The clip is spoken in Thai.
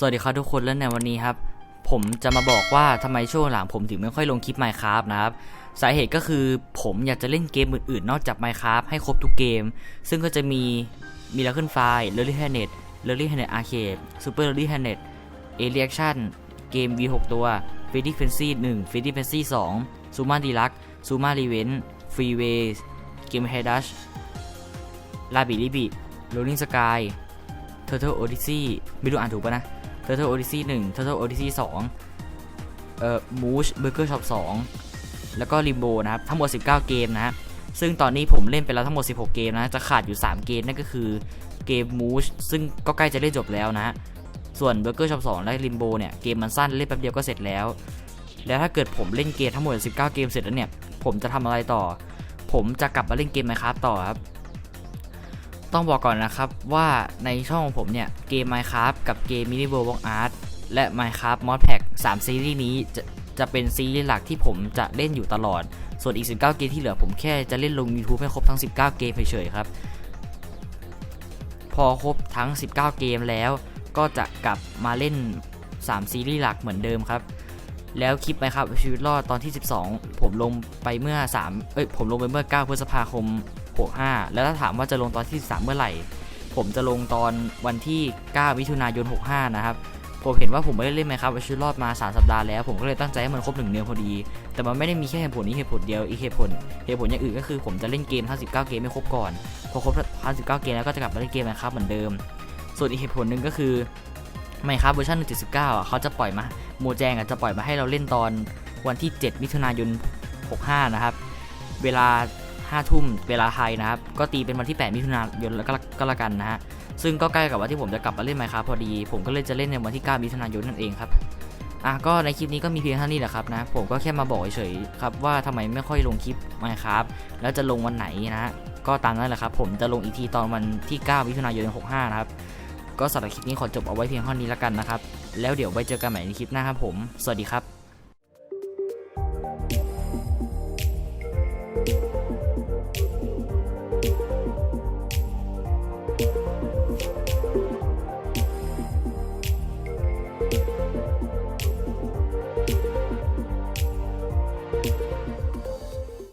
สวัสดีครับทุกคนและในวันนี้ครับ ผมจะมาบอกว่าทำไมช่วงหลังผมถึงไม่ค่อยลงคลิป Minecraft นะครับ สาเหตุก็คือผมอยากจะเล่นเกมอื่นๆ นอกจาก Minecraft ให้ครบทุกเกม ซึ่งก็จะมีมีแล้วขึ้นไฟล์เลอรี่แฮนเน็ตเลอรี่แฮนเน็ตอาร์เคดซูเปอร์เลอรี่แฮนเน็ตเอเรียคชั่นเกม V6 ตัวเฟดดี้เฟนซี่หนึ่งเฟดดี้เฟนซี่สองซูมาดีลักซูมารีเวนฟรีเวสเกมไฮดัชลาบิลิบิโรลลิงสกายเทอร์เทลโอดิซี่ไม่รู้อ่านถูกปะนะ Turtle Odyssey 1 Turtle Odyssey 2 เอ่อ Moosh Burger Shop 2 แล้วก็ Limbo นะครับ ทั้งหมด 19 เกมนะฮะ ซึ่งตอนนี้ผมเล่นไปแล้วทั้งหมด 16 เกมนะ จะขาดอยู่ 3 เกมนั่นก็คือเกม Moosh ซึ่งก็ใกล้จะเล่นจบแล้วนะฮะ ส่วน Burger Shop 2 และ Limbo เนี่ย เกมมันสั้นเล่นแป๊บเดียวก็เสร็จแล้ว แล้วถ้าเกิดผมเล่นเกมทั้งหมด 19 เกมเสร็จแล้วเนี่ย ผมจะทำอะไรต่อ ผมจะกลับมาเล่นเกม Minecraft ต่อครับ ต้องบอกก่อนนะครับว่าในช่องของผมเนี่ย เกม Minecraft กับเกม Mini World of Art และ Minecraft Mod Pack 3 ซีรีส์นี้จะจะเป็นซีรีส์หลักที่ผมจะเล่นอยู่ตลอด ส่วนอีก 19 เกมที่เหลือผมแค่จะเล่นลง YouTube ให้ครบทั้ง 19 เกมเฉยๆครับ พอครบทั้ง 19 เกมแล้วก็จะกลับมาเล่น 3 ซีรีส์หลักเหมือนเดิมครับ แล้วคลิปไหมครับชีวิตรอดตอนที่ 12 ผมลงไปเมื่อ 3 เอ้ยผมลงไปเมื่อ 9 พฤษภาคม 65แล้วถ้าถามว่าจะลงตอนที่13เมื่อไหร่ ผมจะลงตอนวันที่ 9 มิถุนายน 65 นะครับ ผมเห็นว่าผมไม่ได้เล่นไหมครับชีวิตรอดมา 3 สัปดาห์แล้ว ผมก็เลยตั้งใจให้มันครบ1เดือนพอดี แต่มันไม่ได้มีแค่เหตุผลนี้เหตุผลเดียว อีกเหตุผล เหตุผลอย่างอื่นก็คือผมจะเล่นเกมทั้ง19เกมไม่ครบก่อน พอครบทั้ง19เกมแล้วก็จะกลับมาเล่นเกมนะครับเหมือนเดิม ส่วนอีกเหตุผลหนึ่งก็คือไม่ครับเวอร์ชัน1.19อะเขาจะปล่อยมาโมแจงอะจะปล่อยมาให้เราเล่นตอนวันที่ 7 มิถุนายน 65 นะครับ เวลา 5 ทุ่มเวลาไทยนะครับ ก็ตีเป็นวันที่ 8 มิถุนายนแล้วก็แล้วกันนะฮะ ซึ่งก็ใกล้กับวันที่ผมจะกลับมาเล่นไมค์ครับพอดี ผมก็เลยจะเล่นในวันที่ 9 มิถุนายนนั่นเองครับ อะก็ในคลิปนี้ก็มีเพียงเท่านี้แหละครับนะ ผมก็แค่มาบอกเฉยๆครับว่าทำไมไม่ค่อยลงคลิปไมค์ครับแล้วจะลงวันไหนนะฮะ ก็ตามนั้นแหละครับ ผมจะลงอีกทีตอนวันที่ 9 มิถุนายน 65 นะครับ ก็สำหรับคลิปนี้ขอจบเอาไว้เพียงเท่านี้แล้วกันนะครับ แล้วเดี๋ยวไว้เจอกันใหม่ในคลิปหน้าครับผม สวัสดีครับ